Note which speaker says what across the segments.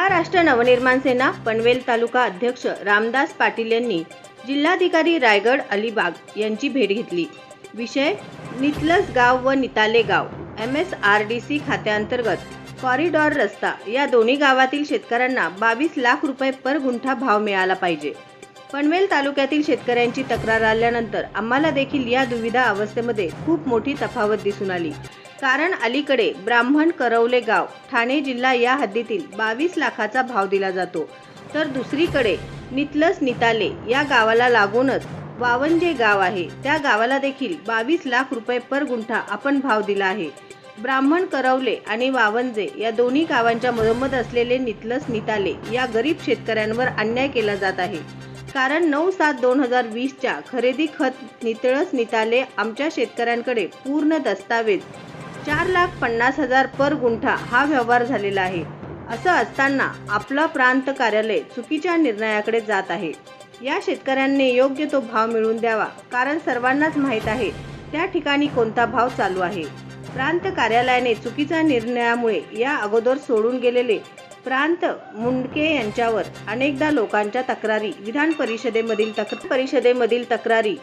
Speaker 1: महाराष्ट्र नवनिर्माण सेना पनवेल तालुका अध्यक्ष रामदास पाटील यांनी जिल्हाधिकारी रायगड अलिबाग यांची भेट घेतली. विषय नितलस गाव व निताले गाव M S R D C खात्याअंतर्गत corridor रस्ता या दोन्ही गावातील शेतकऱ्यांना बावीस लाख रुपये पर गुंठा भाव मिळाला पाहिजे. पनवेल तालुक्यातील शेतकऱ्यांची तक्रार आल्यानंतर आम्हाला देखील या दुविधा अवस्थेमध्ये खूप मोठी तफावत दिसून आली. कारण अलीकडे ब्राह्मण करवले गाव ठाणे जिल्हा या हद्दीतील बावीस लाखाचा भाव दिला जातो. तर दुसरीकडे नितलस निताले या गावाला लागूनच वावंजे गाव आहे. त्या गावाला देखील बावीस लाख रुपये पर गुंठा आपण भाव दिला आहे. ब्राह्मण करवले आणि वावंजे या दोन्ही गावांच्या मधोमध असलेले नितलस निताले या गरीब शेतकऱ्यांवर अन्याय केला जात आहे. कारण नऊ सात दोन हजार वीसच्या खरेदी खत नितळस निताले आमच्या शेतकऱ्यांकडे पूर्ण दस्तावेज चार लाख पन्नास हजार पर गुंठा हा व्यवहार झालेला आहे. असं असताना आपलं प्रांत कार्यालय चुकीच्या निर्णयाकडे जात आहे. या शेतकऱ्यांनी योग्य तो भाव मिळवून द्यावा कारण सर्वांनाच माहीत आहे त्या ठिकाणी कोणता भाव चालू आहे. प्रांत कार्यालयाने चुकीच्या निर्णयामुळे या अगोदर सोडून गेलेले प्रांत मुंडके यांच्यावर अनेकदा लोकांच्या तक्रारी विधान परिषदेमधील तक्र परिषदेमधील तक्रारी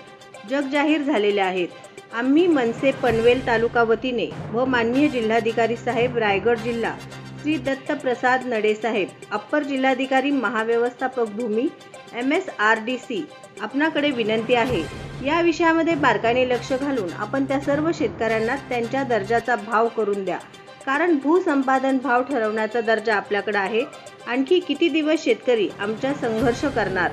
Speaker 1: जगजाहीर झालेल्या आहेत. आम्ही मनसे पनवेल तालुका वतीने व माननीय जिल्हाधिकारी साहेब रायगड जिल्हा श्री दत्तप्रसाद नडेसाहेब अप्पर जिल्हाधिकारी महाव्यवस्थापक भूमी M S R D C आपणाकडे विनंती आहे. या विषयामध्ये बारकाईने लक्ष घालून आपण त्या सर्व शेतकऱ्यांना त्यांच्या दर्जाचा भाव करून द्या. कारण भूसंपादन भाव ठरवण्याचा दर्जा आपल्याकडे आहे. आणखी किती दिवस शेतकरी आमच्या संघर्ष करणार?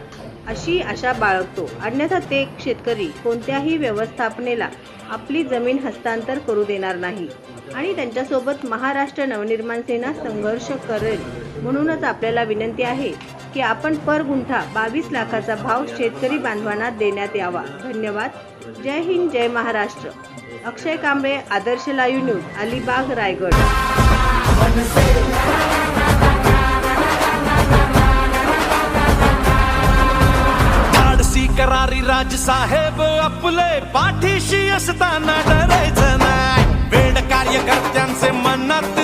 Speaker 1: अशी आशा बाळगतो. अन्यथा ते शेतकरी कोणत्याही व्यवस्थापनेला आपली जमीन हस्तांतर करू देणार नाही आणि त्यांच्यासोबत महाराष्ट्र नवनिर्माण सेना संघर्ष करेल म्हणूनच आपल्याला विनंती आहे की आपण पर गुंठा बावीस लाखाचा भाव शेतकरी बांधवांना देण्यात यावा. धन्यवाद. जय हिंद जय Maharashtra. Akshay Kamble Adarsh live news Alibag Raigad.
Speaker 2: राज साहेब आपले पाठीशी असताना डरायचं नाही. वेड कार्यकर्त्यांचे मनात